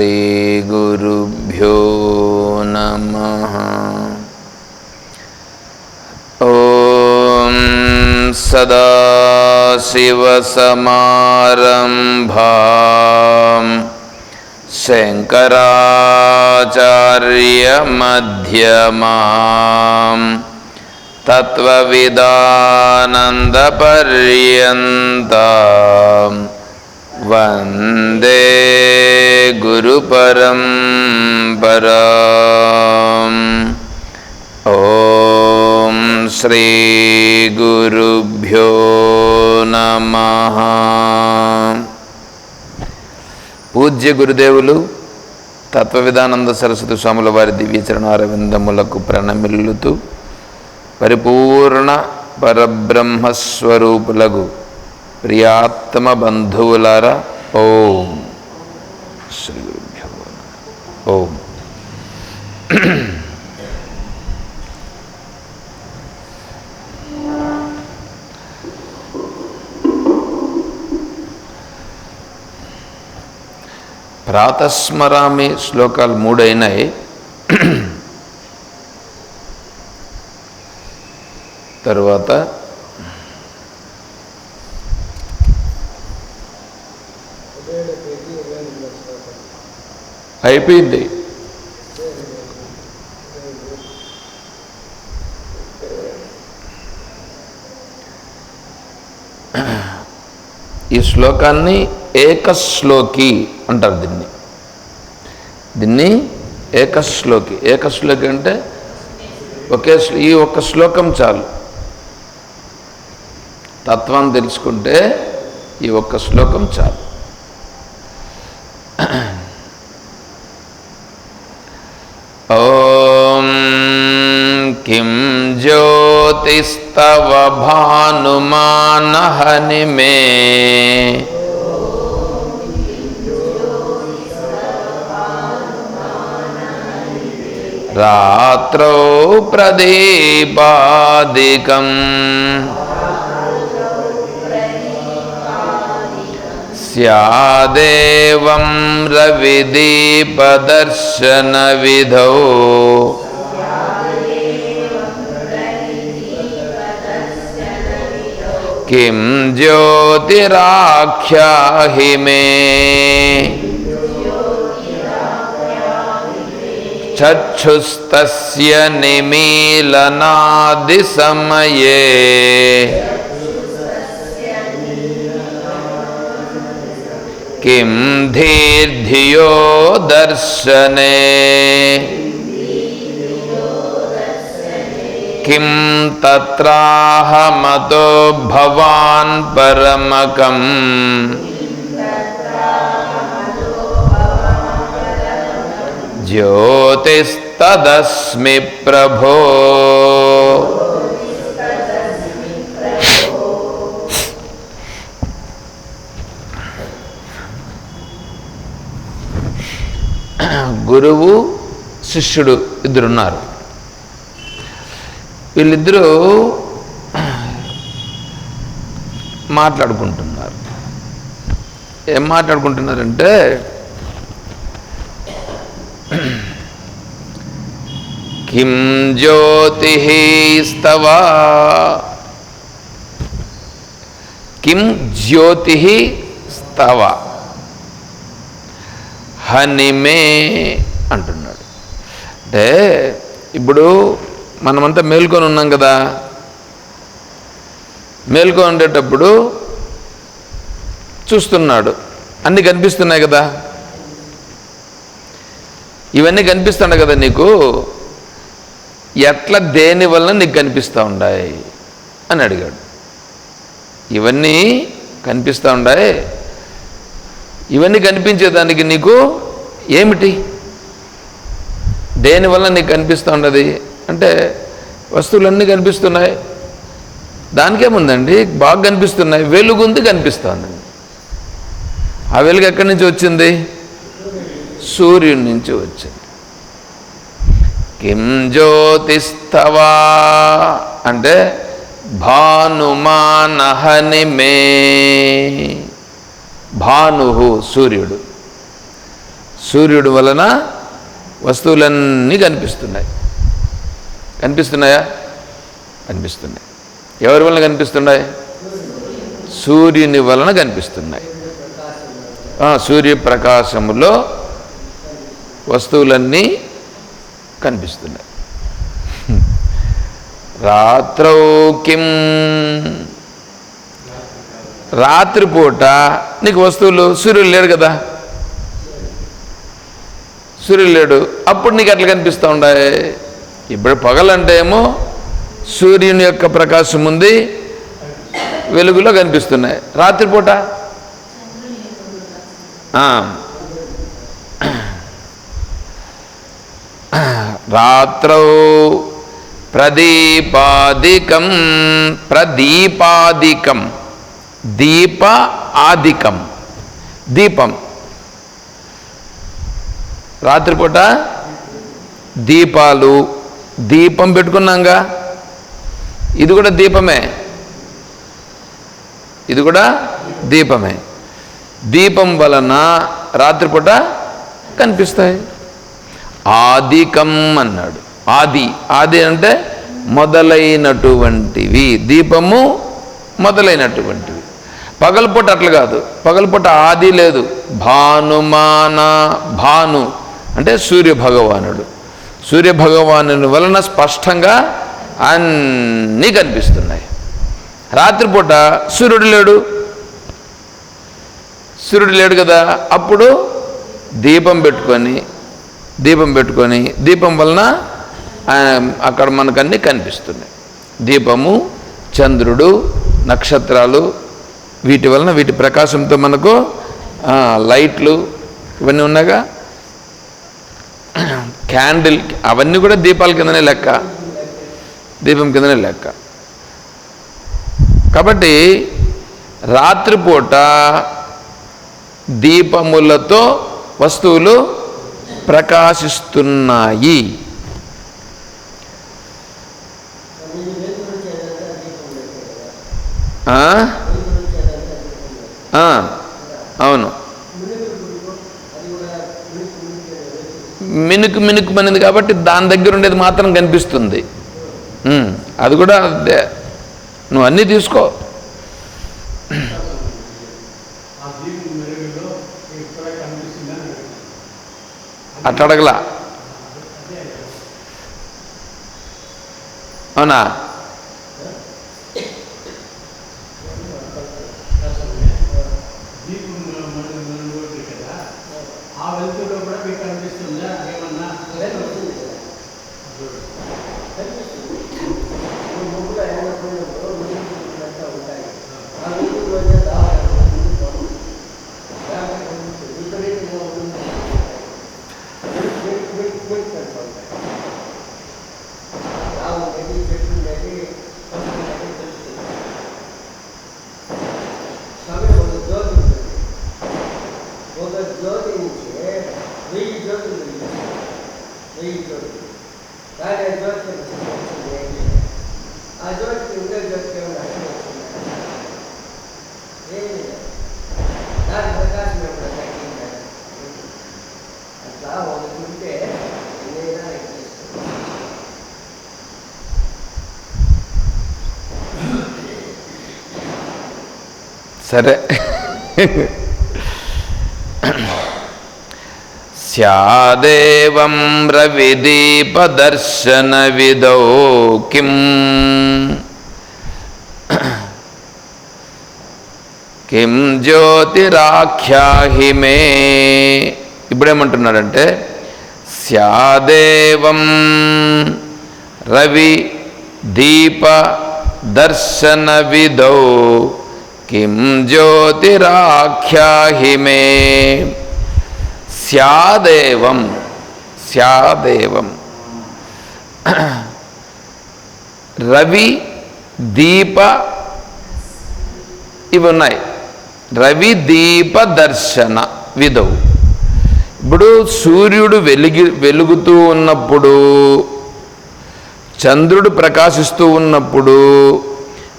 श्रीगुरुभ्यो नमः। ॐ सदाशिवसमारम्भां शङ्कराचार्यमध्यमाम् तत्त्वविदानन्दपर्यन्ताम् वन्दे गुरुपरम्पराम् ॐ श्रीगुरुभ्यो नमः పూజ్య గురుదేవులు తత్వవిధానంద సరస్వతి స్వాముల వారి దివ్యచరణారవిందములకు ప్రణమిల్లుతూ పరిపూర్ణ పరబ్రహ్మస్వరూపులకు ప్రియాత్మ బంధువులారా ఓం శ్రీ గురుభ్యో ఓం. ప్రాతస్మరామి శ్లోకాలు మూడైనాయి. తర్వాత అయిపోయింది. ఈ శ్లోకాన్ని ఏకశ్లోకి అంటారు దీన్ని. దీన్ని ఏకశ్లోకి ఏకశ్లోకి అంటే ఒకే ఈ ఒక్క శ్లోకం చాలు. తత్వం తెలుసుకుంటే ఈ ఒక్క శ్లోకం చాలు. ఓం కిం జ్యోతిస్తవ భానుమానహని మే रात्रौ प्रदीपादिकम् स्यादेवं रविदीपदर्शनविधौ। किं ज्योतिराख्याहि मे। चक्षुस्तस्य निमीलनादिसमये। किं धीर्धियो दर्शने। किं तत्राहमतो भवान् परमकम्। ज्योतिस्तदस्मि प्रभो గురువు శిష్యుడు ఇద్దరున్నారు వీళ్ళిద్దరూ మాట్లాడుకుంటున్నారు ఏం మాట్లాడుకుంటున్నారంటే కిం జ్యోతి కిం జ్యోతి స్తవ హనిమే అంటున్నాడు. అంటే ఇప్పుడు మనమంతా మేల్కొని ఉన్నాం కదా. మేల్కొని ఉండేటప్పుడు చూస్తున్నాడు. అన్నీ కనిపిస్తున్నాయి కదా. ఇవన్నీ కనిపిస్తున్నాయి కదా నీకు? ఎట్లా దేని వలన నీకు కనిపిస్తూ ఉండాయి? అని అడిగాడు. ఇవన్నీ కనిపిస్తూ ఉండాయి. ఇవన్నీ కనిపించేదానికి నీకు ఏమిటి? దేనివల్ల నీకు కనిపిస్తూ ఉండదు అంటే వస్తువులన్నీ కనిపిస్తున్నాయి. దానికేముందండి? బాగా కనిపిస్తున్నాయి. వెలుగుంది కనిపిస్తుందండి ఆ వెలుగు ఎక్కడి నుంచి వచ్చింది? సూర్యుడి నుంచి వచ్చింది. కిం జ్యోతిస్తవా? అంటే భానుమానహని మే. భాను సూర్యుడు. సూర్యుడు వలన వస్తువులన్నీ కనిపిస్తున్నాయి. కనిపిస్తున్నాయా? కనిపిస్తున్నాయి. ఎవరి వలన కనిపిస్తున్నాయి? సూర్యుని వలన కనిపిస్తున్నాయి. సూర్యప్రకాశంలో సూర్యప్రకాశములో వస్తువులన్నీ కనిపిస్తున్నాయి. రాత్రౌ కిం? రాత్రిపూట నీకు వస్తువులు సూర్యుడు లేడు కదా? సూర్యుడు లేడు. అప్పుడు నీకు ఎట్లా కనిపిస్తూ ఉండే ఇప్పుడు పగలంటే ఏమో సూర్యుని యొక్క ప్రకాశం ఉంది వెలుగులో కనిపిస్తున్నాయి. రాత్రిపూట? రాత్రౌ ప్రదీపాదికం ప్రదీపాదికం దీప ఆదికం దీపం. రాత్రిపూట దీపాలు దీపం పెట్టుకున్నాంగా. ఇది కూడా దీపమే. ఇది కూడా దీపమే. దీపం వలన రాత్రిపూట కనిపిస్తాయి. ఆదికం అన్నాడు. ఆది ఆది అంటే మొదలైనటువంటివి. దీపము మొదలైనటువంటివి. పగలపూట అట్లా కాదు. పగలపూట ఆది లేదు. భానుమాన భాను అంటే సూర్య భగవానుడు సూర్య వలన స్పష్టంగా అన్నీ కనిపిస్తున్నాయి. రాత్రిపూట సూర్యుడు లేడు. సూర్యుడు లేడు కదా. అప్పుడు దీపం పెట్టుకొని దీపం పెట్టుకొని దీపం వలన అక్కడ మనకు అన్నీ కనిపిస్తున్నాయి. దీపము చంద్రుడు నక్షత్రాలు వీటి వలన వీటి ప్రకాశంతో మనకు లైట్లు ఇవన్నీ ఉన్నాగా క్యాండిల్ అవన్నీ కూడా దీపాల కిందనే లెక్క. దీపం కిందనే లెక్క. కాబట్టి రాత్రిపూట దీపములతో వస్తువులు ప్రకాశిస్తున్నాయి. అవును. మినుకు మినుకు మనింది కాబట్టి దాని దగ్గర ఉండేది మాత్రం కనిపిస్తుంది. అది కూడా నువ్వు అన్నీ తీసుకో ఆ దీపం మెరుగులో ఇక్కడ కనిపిస్తుందని అట్లా అడగలా అవునా దీపం మన మెరుగు కదా ఆ వెలుతురులో కూడా మీకు కనిపిస్తుందా ఏమన్నా ఒక జ్యోతి నుంచి వెయ్యి జ్యోతులు వెలిగిస్తాయి. వెయ్యి జ్యోతులు కానీ ఆ జ్యోతి వచ్చింది ఏం లేదు. ఆ జ్యోతికి ఉండే జ్యోతికి ఏమైనా అర్థం వచ్చిందా ఏం లేదు దాని ప్రకాశం ఏమైనా తగ్గిందా అట్లా ఒకటి ఉంటే ఎన్నైనా ఎక్కిస్తుంది సరే. స్యాదేవం రవిదీపదర్శన విదౌ కిం. కిం జ్యోతిరాఖ్యాహి మే. ఇప్పుడేమంటున్నాడంటే స్యాదేవం రవి దీప దర్శన విదౌ కిం జ్యోతిరాఖ్యాహిమే స్యాదేవం స్యాదేవం రవి దీప ఇవి ఉన్నాయి రవి దీప దర్శన విధవు ఇప్పుడు సూర్యుడు వెలిగి వెలుగుతూ ఉన్నప్పుడు చంద్రుడు ప్రకాశిస్తూ ఉన్నప్పుడు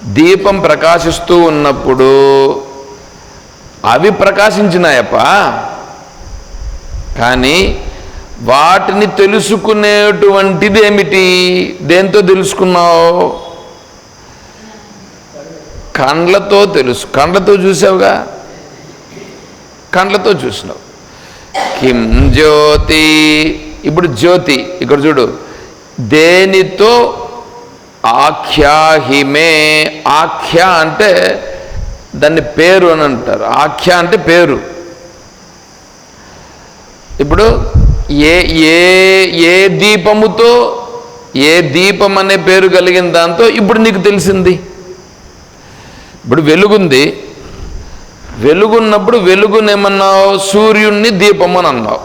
దీపం ప్రకాశిస్తూ ఉన్నప్పుడు అవి ప్రకాశించినాయప్ప. కానీ వాటిని తెలుసుకునేటువంటిది ఏమిటి దేంతో తెలుసుకున్నావు? కండ్లతో తెలుసు. కండ్లతో చూసావుగా? కండ్లతో చూసినావు. కిం జ్యోతి. ఇప్పుడు జ్యోతి ఇక్కడ చూడు. దేనితో ఆఖ్యాహిమే ఆఖ్య అంటే దాన్ని పేరు అని అంటారు. ఆఖ్య అంటే పేరు. ఇప్పుడు ఏ ఏ ఏ దీపముతో ఏ దీపం అనే పేరు కలిగిన దాంతో ఇప్పుడు నీకు తెలిసింది. ఇప్పుడు వెలుగుంది. వెలుగున్నప్పుడు వెలుగునేమన్నావు సూర్యుణ్ణి దీపం అని అన్నావు.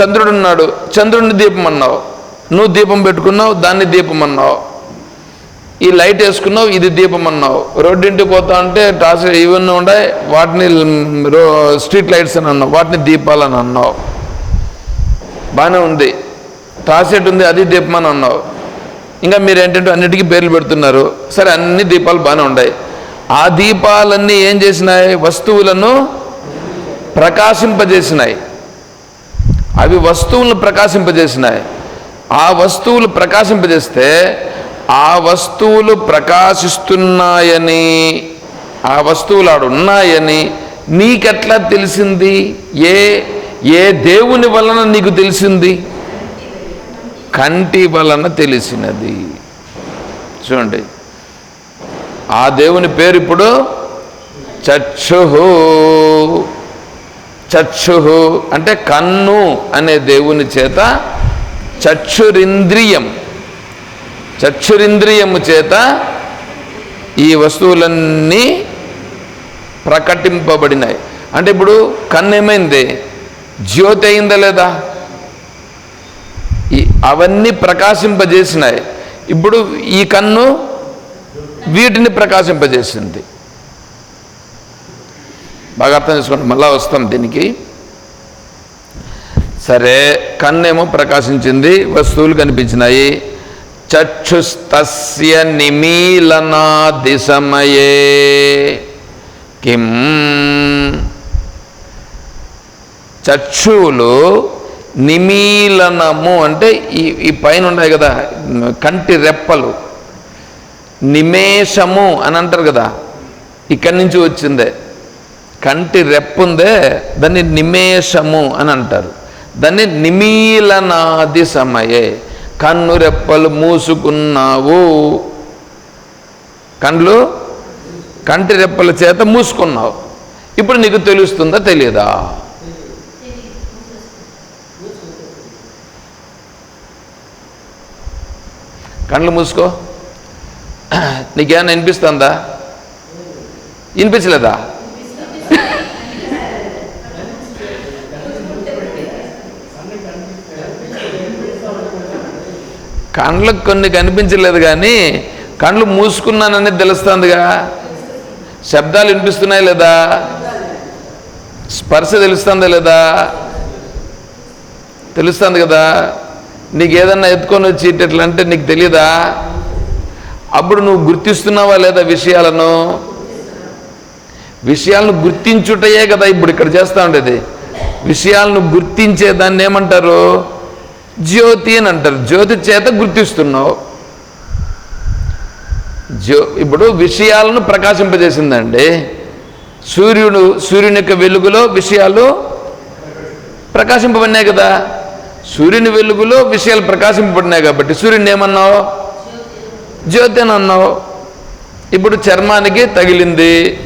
చంద్రుడున్నాడు. చంద్రుడిని దీపం అన్నావు. నువ్వు దీపం పెట్టుకున్నావు దాన్ని దీపం అన్నావు ఈ లైట్ వేసుకున్నావు ఇది దీపం అన్నావు రోడ్డింటికి పోతా ఉంటే టాస్ ఇవన్నీ ఉన్నాయి వాటిని రో స్ట్రీట్ లైట్స్ అని అన్నావు వాటిని దీపాలని అన్నావు. బాగానే ఉంది. టాసెట్ ఉంది అది దీపం అని అన్నావు. ఇంకా మీరు ఏంటంటే అన్నిటికీ పేర్లు పెడుతున్నారు. సరే అన్ని దీపాలు బాగానే ఉన్నాయి ఆ దీపాలన్నీ ఏం చేసినాయి? వస్తువులను ప్రకాశింపజేసినాయి. అవి వస్తువులను ప్రకాశింపజేసినాయి. ఆ వస్తువులు ప్రకాశింపజేస్తే ఆ వస్తువులు ప్రకాశిస్తున్నాయని ఆ వస్తువులు ఆడున్నాయని నీకెట్లా తెలిసింది? ఏ ఏ దేవుని వలన నీకు తెలిసింది? కంటి వలన తెలిసినది. చూడండి. ఆ దేవుని పేరు ఇప్పుడు చక్షుహు చక్షుహు అంటే కన్ను అనే దేవుని చేత చక్షురింద్రియం. చక్షురింద్రియము చేత ఈ వస్తువులన్నీ ప్రకటింపబడినాయి. అంటే ఇప్పుడు కన్ను ఏమైంది? జ్యోతి అయిందా లేదా? ఈ అవన్నీ ప్రకాశింపజేసినాయి. ఇప్పుడు ఈ కన్ను వీటిని ప్రకాశింపజేసింది. బాగా అర్థం చేసుకోండి మళ్ళా వస్తాం దీనికి. సరే కన్నేమో ప్రకాశించింది వస్తువులు కనిపించినాయి. చక్షుస్తస్య నిమీలనాది సమయే కిం? చక్షువులు నిమీలనము అంటే ఈ ఈ పైన ఉన్నాయి కదా కంటి రెప్పలు. నిమేషము అని అంటారు కదా ఇక్కడి నుంచి వచ్చిందే. కంటి రెప్పుందే దాన్ని నిమేషము అని అంటారు. దాన్ని నిమీలనాది సమయే. కన్ను రెప్పలు మూసుకున్నావు. కండ్లు? కంటి రెప్పల చేత మూసుకున్నావు. ఇప్పుడు నీకు తెలుస్తుందా తెలియదా కండ్లు మూసుకో. నీకేమైనా వినిపిస్తుందా? వినిపించలేదా? కండ్లకు కొన్ని కనిపించలేదు కానీ కండ్లు మూసుకున్నానని తెలుస్తుందిగా. శబ్దాలు వినిపిస్తున్నాయి లేదా? స్పర్శ తెలుస్తుందా లేదా? తెలుస్తుంది కదా. నీకు ఏదన్నా ఎత్తుకొని వచ్చి ఇట్లా అంటే నీకు తెలియదా అప్పుడు నువ్వు గుర్తిస్తున్నావా లేదా విషయాలను? విషయాలను గుర్తించుటయే కదా ఇప్పుడు ఇక్కడ చేస్తూ ఉండేది. విషయాలను గుర్తించే దాన్ని ఏమంటారు? జ్యోతి అని అంటారు. జ్యోతి చేత గుర్తిస్తున్నావు. జ్యో ఇప్పుడు విషయాలను ప్రకాశింపజేసిందండి. సూర్యుడు సూర్యుని యొక్క వెలుగులో విషయాలు ప్రకాశింపబడినాయి కదా. సూర్యుని వెలుగులో విషయాలు ప్రకాశింపబడినాయి కాబట్టి సూర్యుని ఏమన్నావు? జ్యోతి అని అన్నావు. ఇప్పుడు చర్మానికి తగిలింది.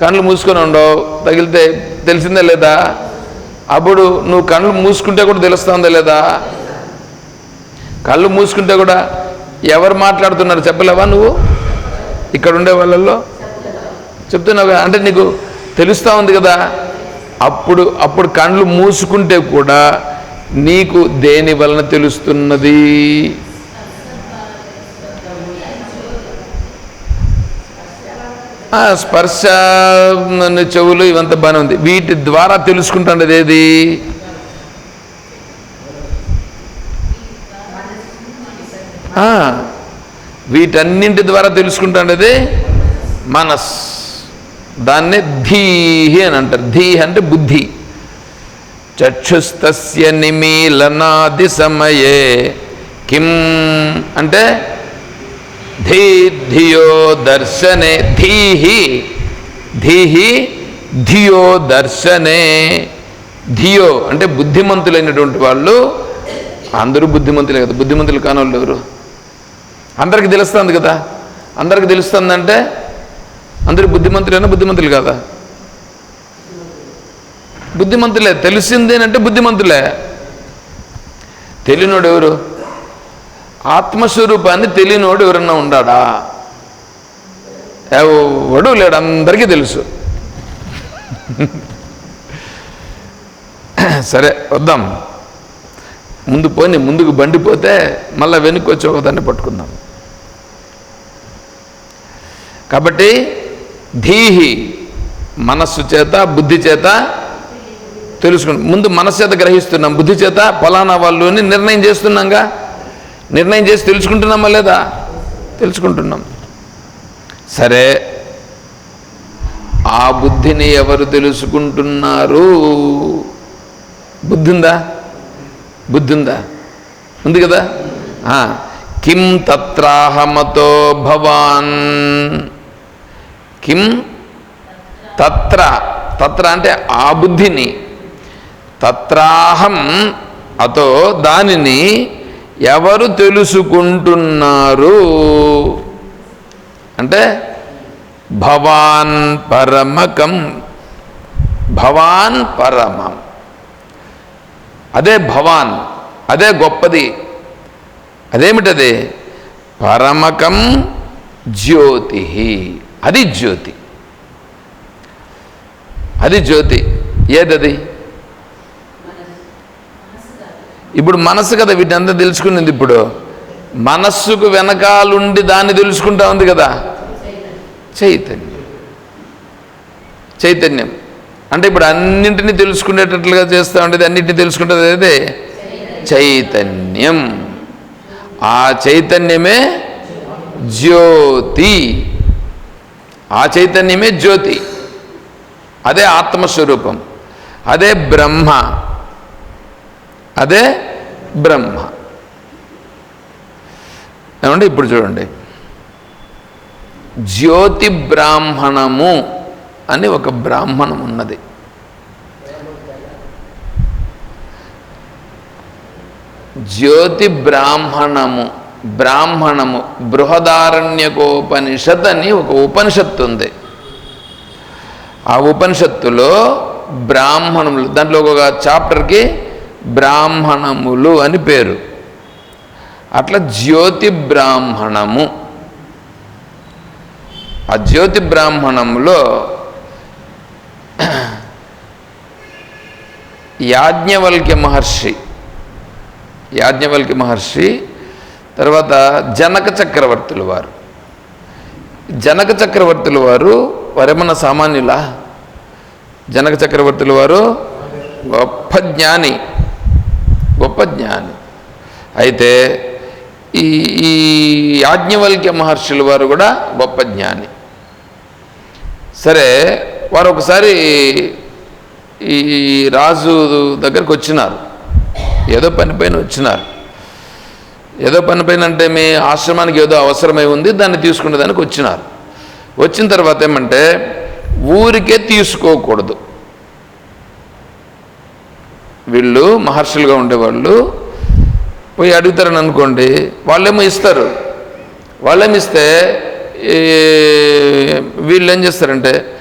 కళ్ళు మూసుకొని ఉండవు. తగిలితే తెలిసిందా లేదా? అప్పుడు నువ్వు కళ్ళు మూసుకుంటే కూడా తెలుస్తుందా లేదా? కళ్ళు మూసుకుంటే కూడా ఎవరు మాట్లాడుతున్నారు? చెప్పలేవా నువ్వు? ఇక్కడ ఉండే వాళ్ళల్లో? చెప్తున్నావు అంటే నీకు తెలుస్తూ ఉంది కదా? అప్పుడు అప్పుడు కళ్ళు మూసుకుంటే కూడా నీకు దేని వలన తెలుస్తున్నది? స్పర్శ చెవులు ఇవంతా బాగానే ఉంది. వీటి ద్వారా తెలుసుకుంటాండేది ఏది? వీటన్నింటి ద్వారా తెలుసుకుంటాండేది మనస్. దాన్నే ధీహి అని అంటారు. ధీహి అంటే బుద్ధి. చక్షుస్తస్య నిమీలనాది సమయే. కిం అంటే ధీ ధియో దర్శనే. ధీహి. ధీహి ధియో దర్శనే. ధియో అంటే బుద్ధిమంతులైనటువంటి వాళ్ళు అందరూ బుద్ధిమంతులే కదా. బుద్ధిమంతులు కాని వాళ్ళు ఎవరు? అందరికి తెలుస్తుంది కదా. అందరికి తెలుస్తుందంటే అందరు బుద్ధిమంతులైనా? బుద్ధిమంతులు కదా? బుద్ధిమంతులే. తెలిసిందేనంటే బుద్ధిమంతులే. తెలియనోడు ఎవరు? ఆత్మస్వరూపాన్ని తెలియనోడు ఎవరన్నా ఉండాడా? ఎవడు లేడు. అందరికీ తెలుసు. సరే వద్దాం. ముందు పోని ముందుకు బండిపోతే మళ్ళీ వెనక్కి వచ్చి ఒకదాన్ని పట్టుకుందాం. కాబట్టి ధీహి మనస్సు చేత బుద్ధి చేత తెలుసుకున్నాం. ముందు మనస్సు చేత గ్రహిస్తున్నాం బుద్ధి చేత ఫలానా వాళ్ళు అని నిర్ణయం చేస్తున్నాంగా? నిర్ణయం చేసి తెలుసుకుంటున్నామా లేదా? తెలుసుకుంటున్నాం. సరే ఆ బుద్ధిని ఎవరు తెలుసుకుంటున్నారు? బుద్ధి ఉందా? బుద్ధి ఉందా ఉంది కదా కిం తత్రాహమతో భవాన్. కిం తత్ర. తత్ర అంటే ఆ బుద్ధిని. తత్రాహం అతో దానిని ఎవరు తెలుసుకుంటున్నారు? అంటే భవాన్ పరమకం. భవాన్ పరమం. అదే భవాన్ అదే గొప్పది. అదేమిటది? పరమకం జ్యోతి. అది జ్యోతి. అది జ్యోతి. ఏదది? ఇప్పుడు మనస్సు కదా వీటిని అంతా తెలుసుకునేది ఇప్పుడు. మనస్సుకు వెనకాలుండి దాన్ని తెలుసుకుంటా ఉంది కదా. చైతన్యం. చైతన్యం. అంటే ఇప్పుడు అన్నింటినీ తెలుసుకునేటట్లుగా చేస్తూ ఉండేది అన్నింటినీ తెలుసుకుంటుంది అదే చైతన్యం. ఆ చైతన్యమే జ్యోతి. ఆ చైతన్యమే జ్యోతి. అదే ఆత్మస్వరూపం. అదే బ్రహ్మ. అదే బ్రహ్మ. ఏమంటే ఇప్పుడు చూడండి. జ్యోతి బ్రాహ్మణము. అని ఒక బ్రాహ్మణం ఉన్నది. జ్యోతి బ్రాహ్మణము బ్రాహ్మణము బృహదారణ్యకోపనిషత్ అని ఒక ఉపనిషత్తు ఉంది. ఆ ఉపనిషత్తులో బ్రాహ్మణములు దాంట్లో ఒక చాప్టర్కి బ్రాహ్మణములు అని పేరు. అట్లా జ్యోతి బ్రాహ్మణము. ఆ జ్యోతి బ్రాహ్మణంలో యాజ్ఞవల్క్య మహర్షి. యాజ్ఞవల్క్య మహర్షి తర్వాత జనక చక్రవర్తుల వారు. జనక చక్రవర్తుల వారు వరేమన్న సామాన్యులా? జనక చక్రవర్తుల వారు గొప్ప జ్ఞాని. గొప్ప జ్ఞాని. అయితే ఈ ఈ యాజ్ఞవల్క్య మహర్షుల వారు కూడా గొప్ప జ్ఞాని. సరే వారు ఒకసారి ఈ రాజు దగ్గరికి వచ్చినారు. ఏదో పని పైన వచ్చినారు. ఏదో పని పైన అంటే మీ ఆశ్రమానికి ఏదో అవసరమై ఉంది దాన్ని తీసుకునే దానికి వచ్చినారు. వచ్చిన తర్వాత ఏమంటే ఊరికే తీసుకోకూడదు. వీళ్ళు మహర్షులుగా ఉండేవాళ్ళు పోయి అడుగుతారని అనుకోండి వాళ్ళేమో ఇస్తారు. వాళ్ళేమిస్తే ఈ వీళ్ళు ఏం చేస్తారంటే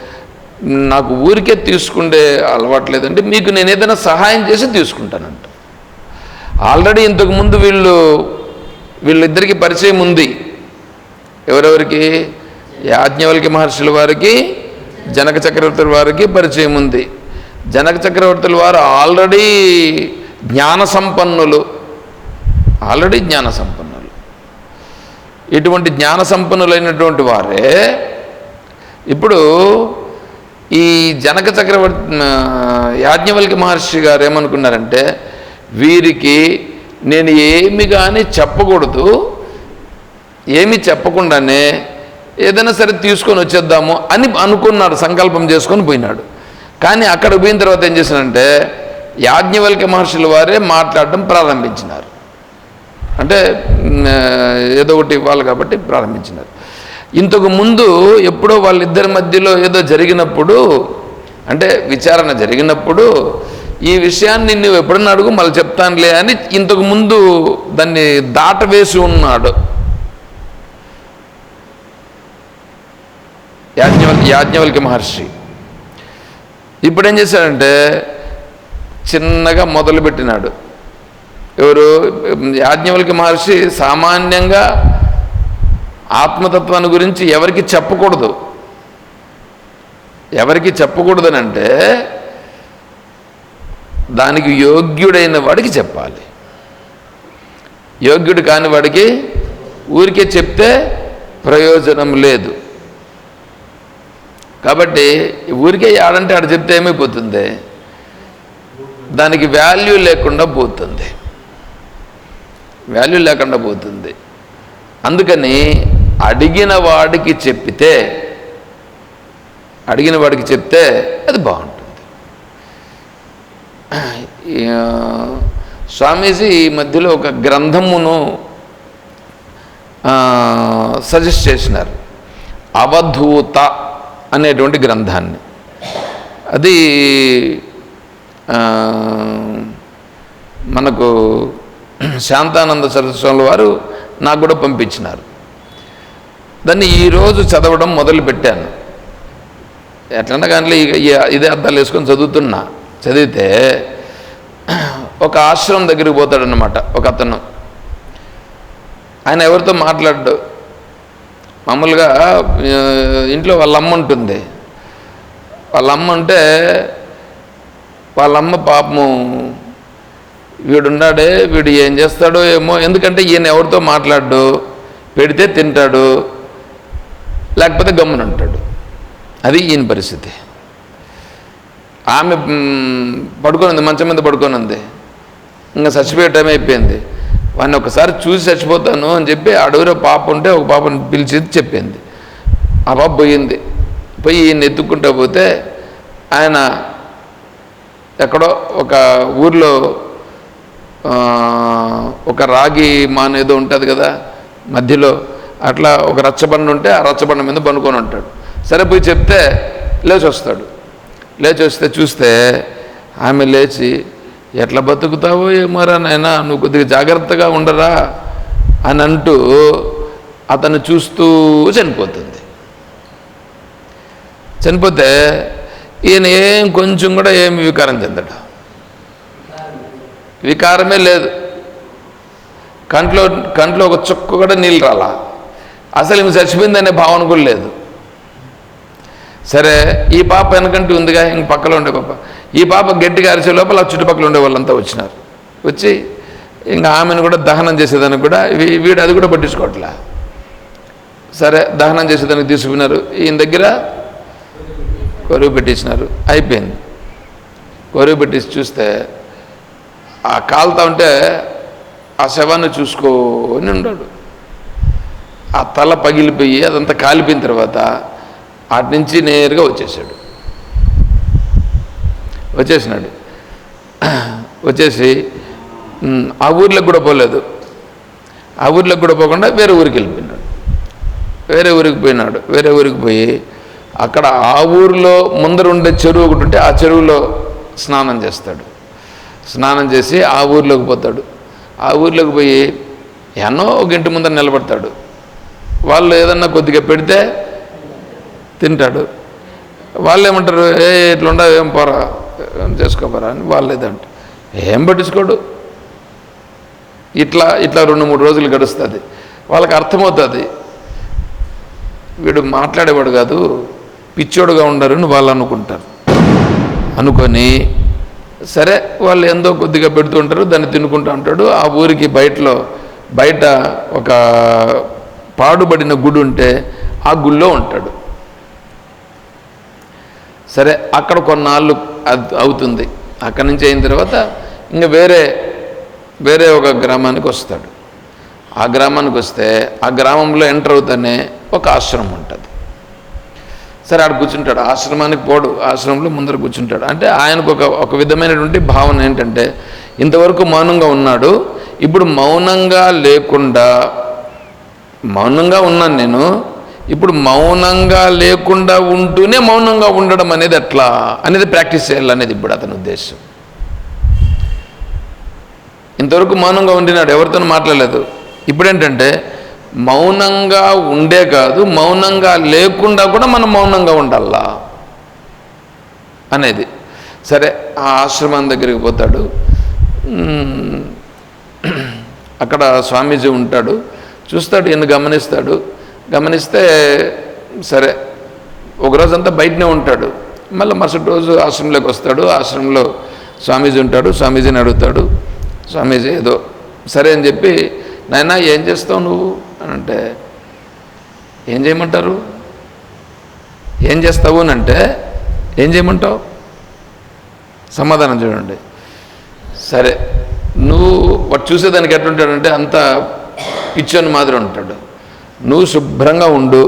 నాకు ఊరికే తీసుకుంటే అలవాట్లేదంటే మీకు నేను ఏదైనా సహాయం చేసి తీసుకుంటానంట. ఆల్రెడీ ఇంతకుముందు వీళ్ళు వీళ్ళిద్దరికి పరిచయం ఉంది. ఎవరెవరికి? యాజ్ఞవల్కి మహర్షుల వారికి జనక చక్రవర్తుల వారికి పరిచయం ఉంది. జనక చక్రవర్తుల వారు ఆల్రెడీ జ్ఞాన సంపన్నులు. ఆల్రెడీ జ్ఞాన సంపన్నులు. ఇటువంటి జ్ఞాన సంపన్నులైనటువంటి వారే ఇప్పుడు ఈ జనక చక్రవర్తి యాజ్ఞవల్కి మహర్షి గారు ఏమనుకున్నారంటే వీరికి నేను ఏమి కానీ చెప్పకూడదు ఏమి చెప్పకుండానే ఏదైనా సరే తీసుకొని వచ్చేద్దాము అని అనుకున్నాడు సంకల్పం చేసుకొని పోయినాడు. కానీ అక్కడ పోయిన తర్వాత ఏం చేశానంటే యాజ్ఞవల్క్య మహర్షుల వారే మాట్లాడడం ప్రారంభించినారు. అంటే ఏదో ఒకటి ఇవ్వాలి కాబట్టి ప్రారంభించినారు. ఇంతకు ముందు ఎప్పుడో వాళ్ళిద్దరి మధ్యలో ఏదో జరిగినప్పుడు అంటే విచారణ జరిగినప్పుడు ఈ విషయాన్ని నువ్వు ఎప్పుడన్నా అడుగు మళ్ళీ చెప్తానులే అని ఇంతకు ముందు దాన్ని దాటవేసి ఉన్నాడు. యాజ్ఞవల్ యాజ్ఞవల్కి మహర్షి. ఇప్పుడు ఏం చేశాడంటే చిన్నగా మొదలుపెట్టినాడు. ఎవరు? యాజ్ఞవల్కి మహర్షి సామాన్యంగా ఆత్మతత్వాన్ని గురించి ఎవరికి చెప్పకూడదు. ఎవరికి చెప్పకూడదనంటే దానికి యోగ్యుడైన వాడికి చెప్పాలి. యోగ్యుడు కాని వాడికి ఊరికే చెప్తే ప్రయోజనం లేదు. కాబట్టి ఊరికే ఆడంటే ఆడ చెప్తే ఏమైపోతుంది? దానికి వాల్యూ లేకుండా పోతుంది. వాల్యూ లేకుండా పోతుంది. అందుకని అడిగిన వాడికి చెప్పితే అడిగిన వాడికి చెప్తే అది బాగుంటుంది. స్వామీజీ ఈ మధ్యలో ఒక గ్రంథమును సజెస్ట్ చేసినారు. అవధూత అనేటువంటి గ్రంథాన్ని. అది మనకు శాంతానంద సరస్వామి వారు నాకు కూడా పంపించినారు. దాన్ని ఈరోజు చదవడం మొదలు పెట్టాను ఎట్లన్నా కానీ ఇక ఇదే అర్థాలు వేసుకొని చదువుతున్నా. చదివితే ఒక ఆశ్రమం దగ్గరికి పోతాడనమాట ఒక అతను. ఆయన ఎవరితో మాట్లాడు మామూలుగా ఇంట్లో వాళ్ళ అమ్మ ఉంటుంది వాళ్ళ అమ్మ ఉంటే వాళ్ళమ్మ పాపము వీడున్నాడే వీడు ఏం చేస్తాడో ఏమో ఎందుకంటే ఈయన ఎవరితో మాట్లాడు పెడితే తింటాడు. లేకపోతే గమ్మున ఉంటాడు. అది ఈయన పరిస్థితి. ఆమె పడుకొని పడుకోనుంది మంచం మీద పడుకోనుంది. ఇంకా చచ్చిపోయే టైం అయిపోయింది. వాడిని ఒకసారి చూసి చచ్చిపోతాను అని చెప్పి అడవిలో పాప ఉంటే ఒక పాపని పిలిచి చెప్పింది. ఆ పాప పోయింది. పోయి ఈయన ఎత్తుక్కుంటూ పోతే ఆయన ఎక్కడో ఒక ఊర్లో ఒక రాగి మాన ఏదో ఉంటుంది కదా మధ్యలో అట్లా ఒక రచ్చబండ ఉంటే ఆ రచ్చబండ మీద పనుకొని ఉంటాడు. సరే పోయి చెప్తే లేచి వస్తాడు లేచి వస్తే చూస్తే ఆమె లేచి ఎట్లా బతుకుతావో ఏమోరా నాయనా నువ్వు కొద్దిగా జాగ్రత్తగా ఉండరా అని అంటూ అతను చూస్తూ చనిపోతుంది. చనిపోతే ఈయన ఏం కొంచెం కూడా ఏమి వికారం చెందడు. వికారమే లేదు. కంట్లో కంట్లో ఒక చుక్క కూడా నీళ్ళు రాలా. అసలు ఈమె చచ్చిపోయిందనే భావన కూడా లేదు. సరే ఈ పాప వెనకంటి ఉందిగా ఇంక పక్కలో ఉండే పాప. ఈ పాప గట్టిగా అరిచే లోపల చుట్టుపక్కల ఉండే వాళ్ళంతా వచ్చినారు. వచ్చి ఇంకా ఆమెను కూడా దహనం చేసేదానికి కూడా వీడు అది కూడా పట్టించుకోవట్లే. సరే దహనం చేసేదానికి తీసుకున్నారు ఈయన దగ్గర కొరువు పెట్టించినారు. అయిపోయింది. కొరువు పెట్టించి చూస్తే ఆ కాలుతా ఉంటే ఆ శవాన్ని చూసుకొని ఉన్నాడు ఆ తల పగిలిపోయి అదంతా కాలిపోయిన తర్వాత అటు నుంచి నేరుగా వచ్చేసాడు. వచ్చేసినాడు. వచ్చేసి ఆ ఊర్లోకి కూడా పోలేదు. ఆ ఊర్లోకి కూడా పోకుండా వేరే ఊరికి వెళ్ళిపోయినాడు. వేరే ఊరికి పోయినాడు. వేరే ఊరికి పోయి అక్కడ ఆ ఊరిలో ముందర ఉండే చెరువు ఒకటి ఉంటే ఆ చెరువులో స్నానం చేస్తాడు. స్నానం చేసి ఆ ఊర్లోకి పోతాడు. ఆ ఊర్లోకి పోయి ఎన్నో ఒక ఇంటి ముందర నిలబడతాడు. వాళ్ళు ఏదన్నా కొద్దిగా పెడితే తింటాడు. వాళ్ళు ఏమంటారు ఏ ఇట్లా ఉండవు ఏం పోరా ఏం చేసుకోపోరా అని వాళ్ళు ఏదంట ఏం పట్టించుకోడు? ఇట్లా ఇట్లా రెండు మూడు రోజులు గడుస్తుంది. వాళ్ళకి అర్థమవుతుంది. వీడు మాట్లాడేవాడు కాదు పిచ్చోడుగా ఉండరని వాళ్ళు అనుకుంటారు. అనుకొని సరే వాళ్ళు ఎంతో కొద్దిగా పెడుతూ ఉంటారు దాన్ని తినుకుంటూ ఉంటాడు. ఆ ఊరికి బయటలో బయట ఒక పాడుబడిన గుడి ఉంటే ఆ గుళ్ళో ఉంటాడు. సరే అక్కడ కొన్నాళ్ళు అవుతుంది. అక్కడి నుంచి అయిన తర్వాత ఇంకా వేరే వేరే ఒక గ్రామానికి వస్తాడు. ఆ గ్రామానికి వస్తే ఆ గ్రామంలో ఎంటర్ అవుతానే ఒక ఆశ్రమం ఉంటుంది. సరే ఆడ కూర్చుంటాడు. ఆశ్రమానికి పోడు ఆశ్రమంలో ముందర కూర్చుంటాడు. అంటే ఆయనకు ఒక ఒక విధమైనటువంటి భావన ఏంటంటే ఇంతవరకు మౌనంగా ఉన్నాడు. ఇప్పుడు మౌనంగా లేకుండా మౌనంగా ఉన్నాను నేను. ఇప్పుడు మౌనంగా లేకుండా ఉంటూనే మౌనంగా ఉండడం అనేది ఎట్లా? అనేది ప్రాక్టీస్ చేయాలనేది ఇప్పుడు అతని ఉద్దేశం. ఇంతవరకు మౌనంగా ఉండినాడు ఎవరితో మాట్లాడలేదు. ఇప్పుడేంటంటే మౌనంగా ఉండే కాదు మౌనంగా లేకుండా కూడా మనం మౌనంగా ఉండాలా? అనేది. సరే ఆ ఆశ్రమం దగ్గరికి పోతాడు. అక్కడ స్వామీజీ ఉంటాడు. చూస్తాడు ఈయన గమనిస్తాడు. గమనిస్తే సరే ఒక రోజంతా బయటనే ఉంటాడు. మళ్ళీ మరుసటి రోజు ఆశ్రమంలోకి వస్తాడు. ఆశ్రమంలో స్వామీజీ ఉంటాడు స్వామీజీని అడుగుతాడు. స్వామీజీ ఏదో సరే అని చెప్పి నాయన ఏం చేస్తావు నువ్వు? అని అంటే ఏం చేయమంటారు? ఏం చేస్తావు? అని అంటే ఏం చేయమంటావు? సమాధానం చూడండి. సరే నువ్వు వాడు చూసేదానికి ఎట్లుంటాడంటే అంత పిచ్చని మాదిరి ఉంటాడు. నువ్వు శుభ్రంగా ఉండు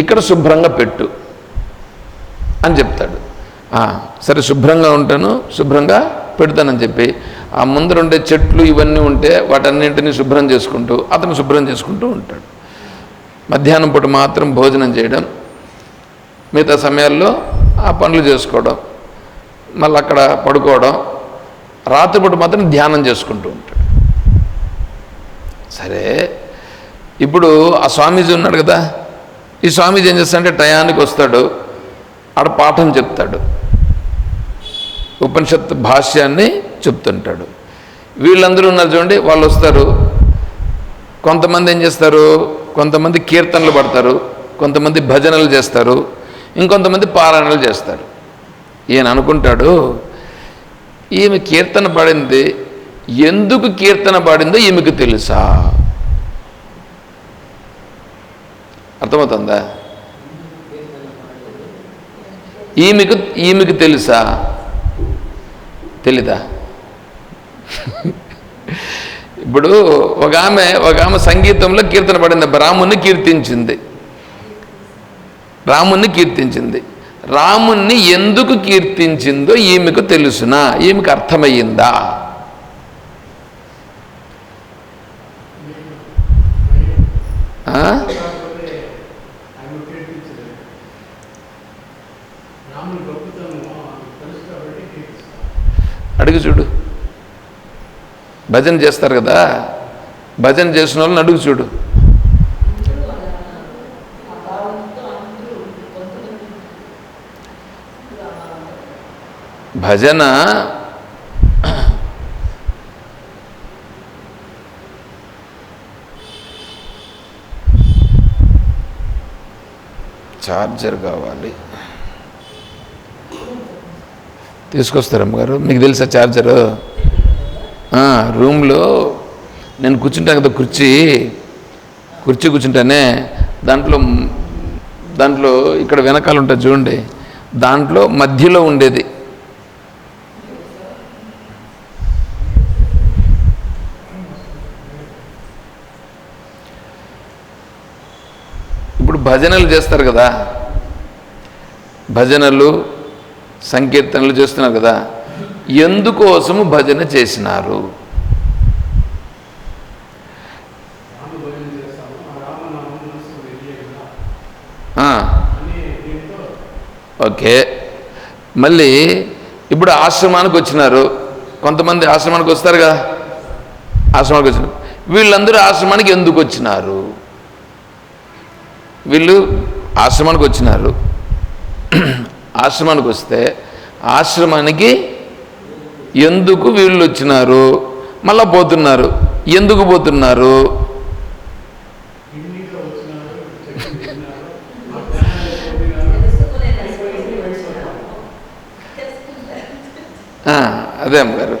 ఇక్కడ శుభ్రంగా పెట్టు అని చెప్తాడు. సరే శుభ్రంగా ఉంటాను శుభ్రంగా పెడతానని చెప్పి ఆ ముందర ఉండే చెట్లు ఇవన్నీ ఉంటే వాటన్నింటినీ శుభ్రం చేసుకుంటూ అతను శుభ్రం చేసుకుంటూ ఉంటాడు. మధ్యాహ్నం పూట మాత్రం భోజనం చేయడం మిగతా సమయాల్లో ఆ పనులు చేసుకోవడం మళ్ళీ అక్కడ పడుకోవడం రాత్రిపూట మాత్రం ధ్యానం చేసుకుంటూ ఉంటాడు. సరే ఇప్పుడు ఆ స్వామీజీ ఉన్నాడు కదా ఈ స్వామీజీ ఏం చేస్తాడంటే టయానికి వస్తాడు ఆడ పాఠం చెప్తాడు ఉపనిషత్ భాష్యాన్ని చెప్తుంటాడు. వీళ్ళందరూ ఉన్నారు చూడండి వాళ్ళు వస్తారు. కొంతమంది ఏం చేస్తారు కొంతమంది కీర్తనలు పడతారు కొంతమంది భజనలు చేస్తారు ఇంకొంతమంది పారాయణలు చేస్తారు. ఈయన అనుకుంటాడు ఈమె కీర్తన పడింది ఎందుకు కీర్తన పాడిందో ఈమెకు తెలుసా? అర్థమవుతుందా? ఈమెకు ఈమెకు తెలుసా? తెలీదా? ఇప్పుడు ఒక ఆమె ఒక ఆమె సంగీతంలో కీర్తన పడింది రాముణ్ణి కీర్తించింది. రాముణ్ణి కీర్తించింది. రాముణ్ణి ఎందుకు కీర్తించిందో ఈమెకు తెలుసునా? ఈమెకు అర్థమయ్యిందా ఆ? కాకపోతే ఆయన కీర్తించలేదు రాముని గొప్పతనం తెలుసు కాబట్టి కీర్తిస్తాను అడుగు చూడు. భజన చేస్తారు కదా? భజన చేసిన వాళ్ళని అడుగు చూడు. భజన ఛార్జర్ కావాలి. తీసుకొస్తారు అమ్మగారు? మీకు తెలుసా చార్జరు రూమ్లో నేను కూర్చుంటాను కదా కుర్చీ. కుర్చీ కూర్చుంటానే దాంట్లో దాంట్లో ఇక్కడ వెనకాల ఉంటుంది చూడండి. దాంట్లో మధ్యలో ఉండేది ఇప్పుడు భజనలు చేస్తారు కదా. భజనలు సంకీర్తనలు చేస్తున్నారు కదా. ఎందుకోసము భజన చేసినారు? ఓకే. మళ్ళీ ఇప్పుడు ఆశ్రమానికి వచ్చినారు. కొంతమంది ఆశ్రమానికి వస్తారు కదా ఆశ్రమానికి వచ్చినారు. వీళ్ళందరూ ఆశ్రమానికి ఎందుకు వచ్చినారు? వీళ్ళు ఆశ్రమానికి వచ్చినారు. ఆశ్రమానికి వస్తే ఆశ్రమానికి ఎందుకు వీళ్ళు వచ్చినారు? మళ్ళా పోతున్నారు. ఎందుకు పోతున్నారు? అదే అమ్మగారు.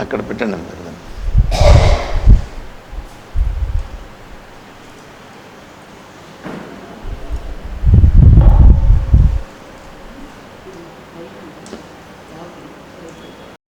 అక్కడ పెట్టండి అమ్మగారు.